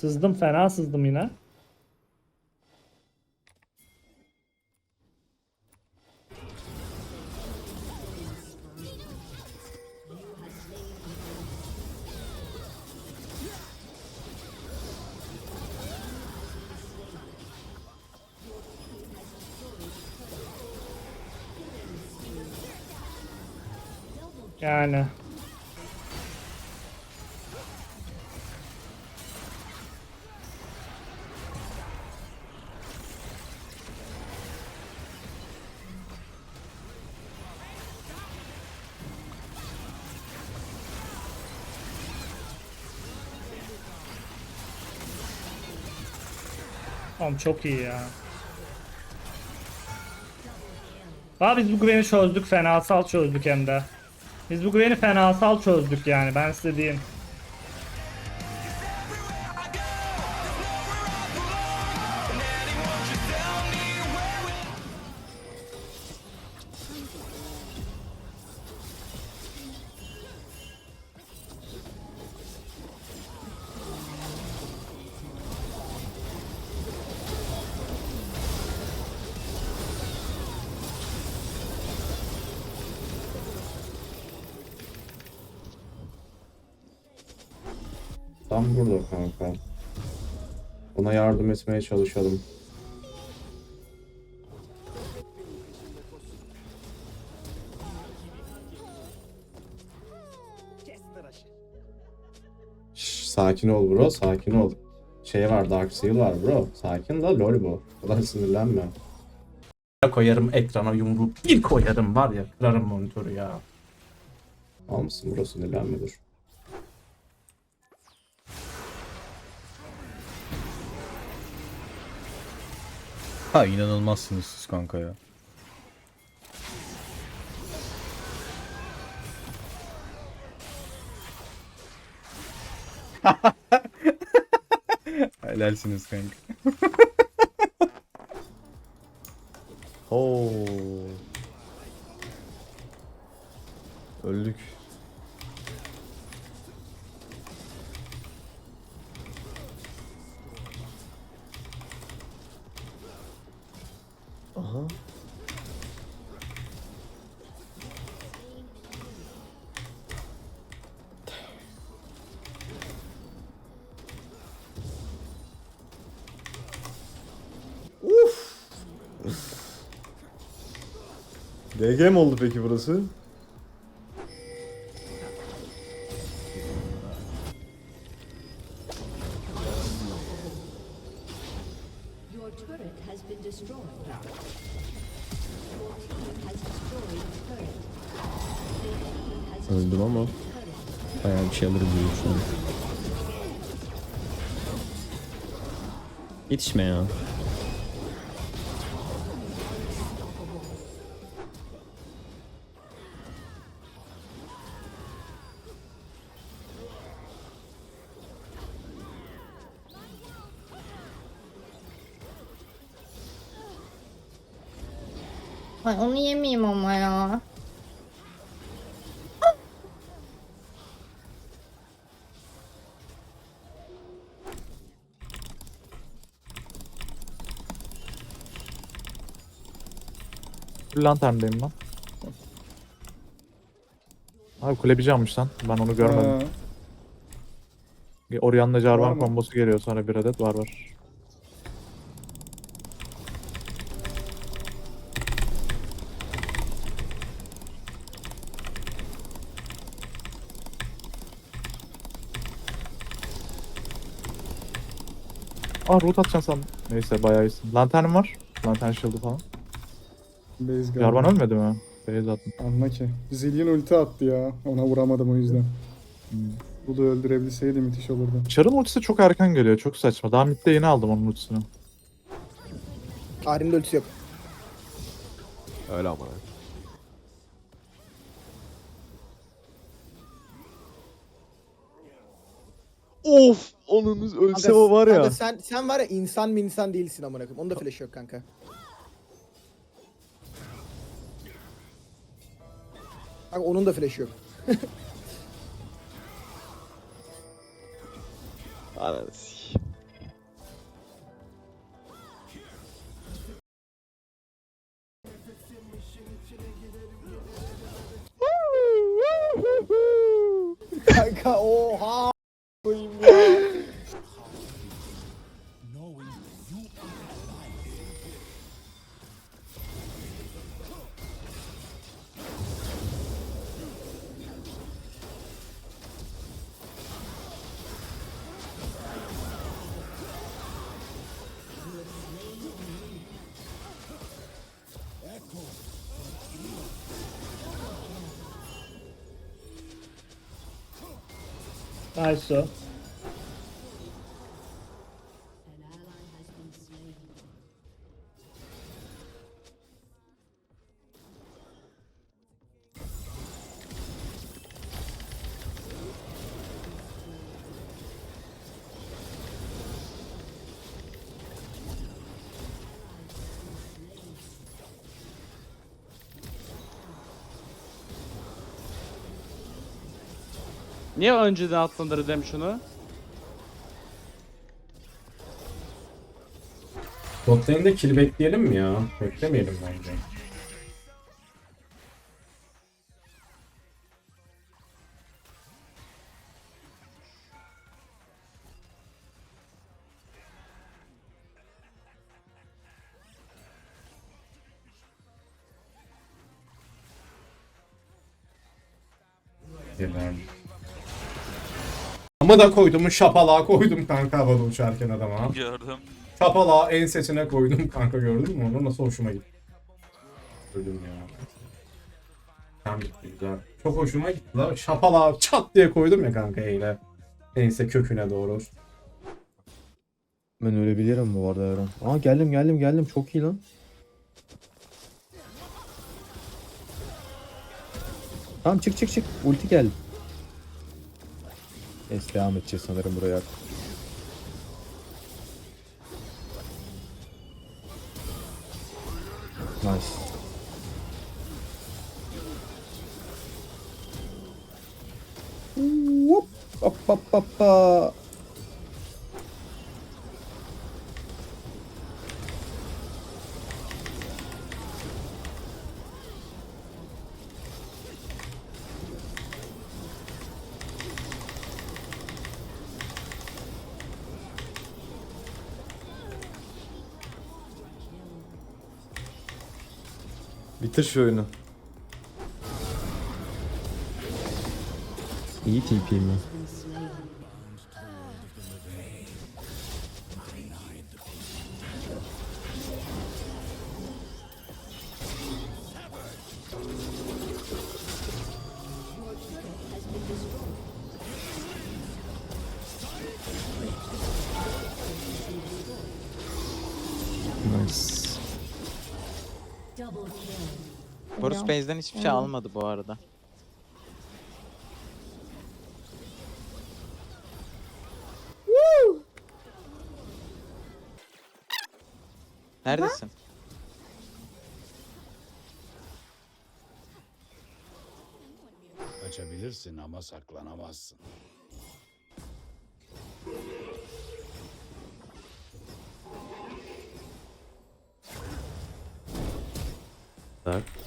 Sızdım fena sızdım yine. Tamam çok iyi ya. Abi biz bu güveni çözdük fenasal çözdük hem de. Biz bu güveni fenasal çözdük yani ben size diyeyim. Tam burada kanka. Ona yardım etmeye çalışalım. Şş, sakin ol bro, sakin ol. Şey var, Dark Seal var bro. Sakin da lol bu. O kadar sinirlenme. Koyarım ekrana yumruğu bir koyarım var ya kırarım monitörü ya. Al mısın bro sinirlenme dur. Ha inanılmazsınız siz kanka ya. Helalsiniz kanka. Aha. DG mi oldu peki burası? Your turret has been destroyed. Öldüm ama bayağı bir şey alırım diye düşünüyorum. Yetişme ya. Ay onu yemeyeyim ama ya. Lanterndeyim ben. Abi kulebici almış lan. Ben onu görmedim. Orianna Var Jarvan mı? kombosu geliyor sonra bir adet var var. Aa root atacaksın sandım. Neyse bayağı iyisin. Lanternim var. Lantern shield'ı falan. Base Jarvan ölmedi mi? Beyaz attım. Anla ki. Zillion ulti attı ya. Ona vuramadım o yüzden. Bu da öldürebilseydi müthiş olurdu. Char'ın ultisi çok erken geliyor. Çok saçma. Daha midde yeni aldım onun ultisini. Ahri'nin de ölçüsü yok. Öyle ama. Of! Onunuz ölse Kanka, o var ya. kanka sen, sen var ya insan mı insan değilsin amına koyayım. Onun da flash yok kanka. Kanka onun da flash yok. Ananı Nice o. Niye önceden atlandırdı demiş şunu? Bot lane'de kill bekleyelim mi ya? Beklemeyelim bence. Helal. Ama da koydum şapalağa koydum kanka havada uçarken adama. Gördüm. Şapalağı ensesine koydum kanka gördün mü onu nasıl hoşuma gitti. Öldüm ya. Tam gitti güzel. Çok hoşuma gitti la. Şapalağı çat diye koydum ya kanka eyle. Ense köküne doğru. Ben ölebilirim bu arada Eren. Aa geldim geldim geldim çok iyi lan. Tamam çık çık çık. Ulti geldi. Neyse devam edeceğiz sanırım buraya. Nice. Whoop. Hop hop hop Bitir şu oyunu. İyi TP mi? Base'den hiçbir şey almadı bu arada. Neredesin? Kaçabilirsin ama saklanamazsın. Tak.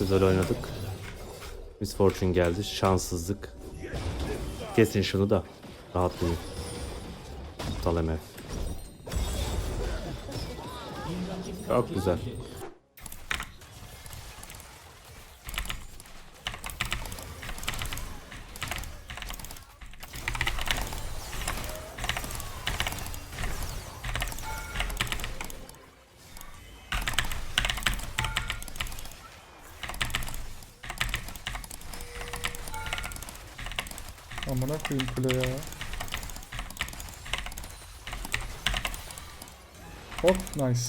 Güzel oynadık. Miss Fortune geldi. Şanssızlık. Kesin şunu da. Rahatlayın. MF. Çok güzel. Amına koyayım kule ya. Hop nice.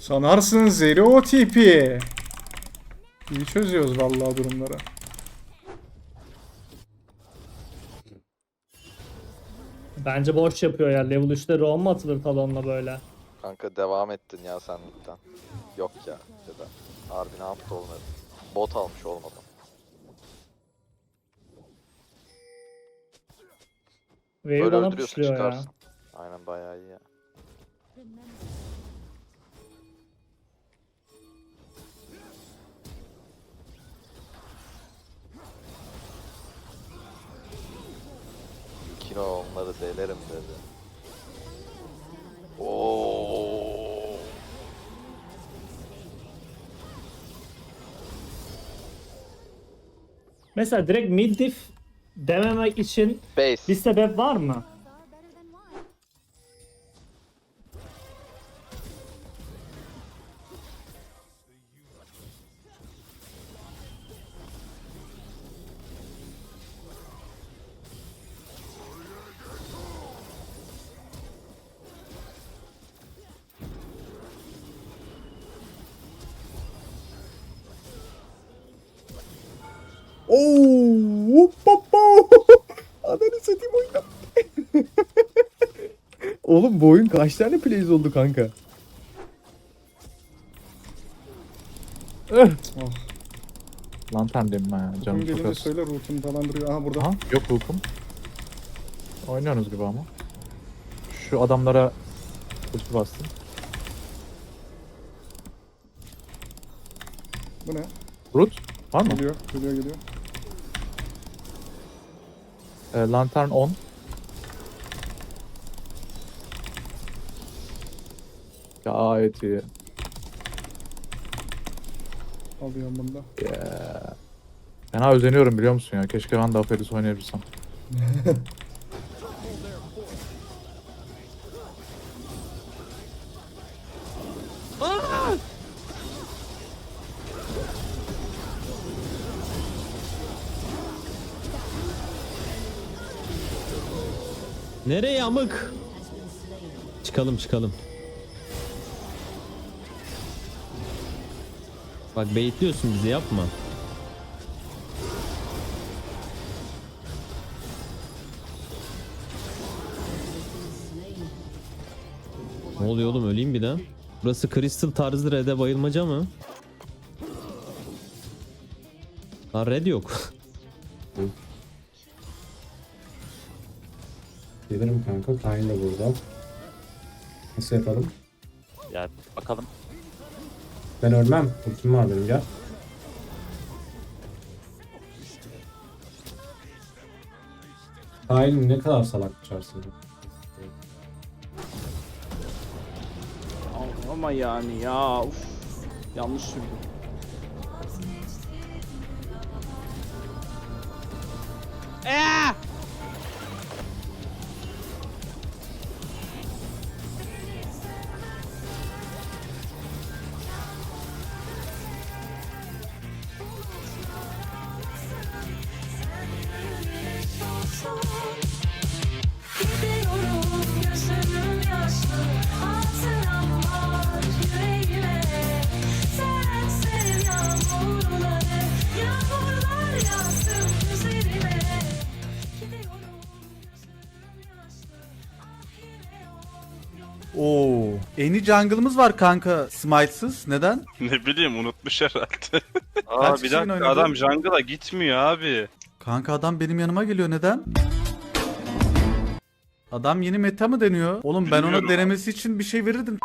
Sanarsınız zeri OTP. İyi çözüyoruz vallahi durumları. Bence boş yapıyor ya. Level 3'te roam mu atılır talonla böyle? Kanka devam ettin ya sen midden. Yok ya da. Harbi ne yaptı olmadı. Bot almış olmadı. Wave Böyle bana öldürüyorsun pushluyor ya. çıkarsın. Aynen bayağı iyi ya. Onları delerim dedi. Oo. Mesela direkt mid diff dememek için Base. bir sebep var mı? Oğlum bu oyun kaç tane plays oldu kanka? Lantern dedim ben ya. Canım Canım çok gelince az. söyle root'unu falan duruyor. Aha burada. Aha yok hukum. Oynuyorsunuz gibi ama. Şu adamlara ulti bastım. Bu ne? Root var mı? Geliyor, geliyor, geliyor. Ee, lantern 10. Gayet iyi. Alıyorum bunu da. Yeah. Fena özeniyorum biliyor musun ya? Keşke ben de Aphelios oynayabilsem. Nereye amık? Çıkalım çıkalım. Bak baitliyorsun bizi yapma. Ne oluyor oğlum öleyim bir daha. Burası Crystal tarzı red'e bayılmaca mı? Lan red yok. Gelirim kanka. Kayn da burada. Nasıl yapalım? Ya bakalım. Ben ölmem. Ultim var benim gel. Kayn ne kadar salak uçarsın. Ama yani ya uf. Yanlış sürdüm. Eee! Eni jungle'ımız var kanka smite'sız. Neden? Ne bileyim unutmuş herhalde. Aa Kaç bir kişinin dakika adam jungle'a gitmiyor abi. Kanka adam benim yanıma geliyor neden? Adam yeni meta mı deniyor? Oğlum ben ona Bilmiyorum. denemesi için bir şey verirdim.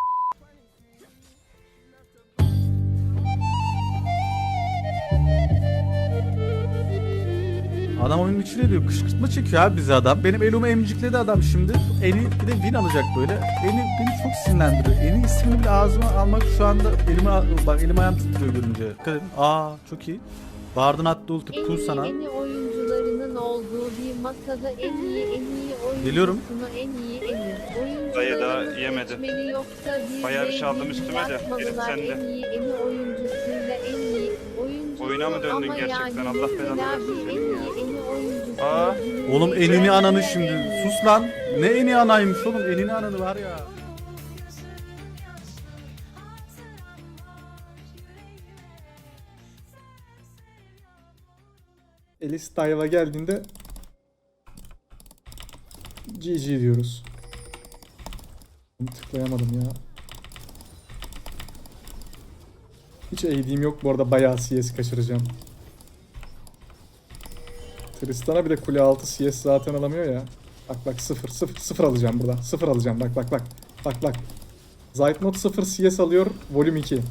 Adam oyunun içine diyor. Kışkırtma çekiyor abi bize adam. Benim elumu emcikledi adam şimdi. Eni bir de win alacak böyle. Eni beni çok sinirlendiriyor. Eni ismini bile ağzıma almak şu anda elime bak elim ayağım titriyor görünce. Dikkat edin. Aa çok iyi. Vardın attı ulti pul sana. En iyi oyuncularının olduğu bir masada en iyi en iyi oyuncusunu Geliyorum. en iyi en iyi Dayı daha yemedi. Bayağı bir şey aldım üstüme de, gerisi sende. En iyi en iyi oyuncusuyla en iyi oyuncu. Oyuna mı döndün Ama gerçekten? Allah belanı versin senin ya. Aa. Oğlum enini ananı şimdi. Sus lan. Ne eni anaymış oğlum? Enini ananı var ya. Elis Dive'a geldiğinde GG diyoruz. Tıklayamadım ya. Hiç AD'm yok bu arada bayağı CS kaçıracağım. Tristan'a bir de kule altı CS zaten alamıyor ya. Bak bak 0 0 0 alacağım burada. 0 alacağım bak bak bak. Bak bak. Zeitnot 0 CS alıyor. Volüm 2.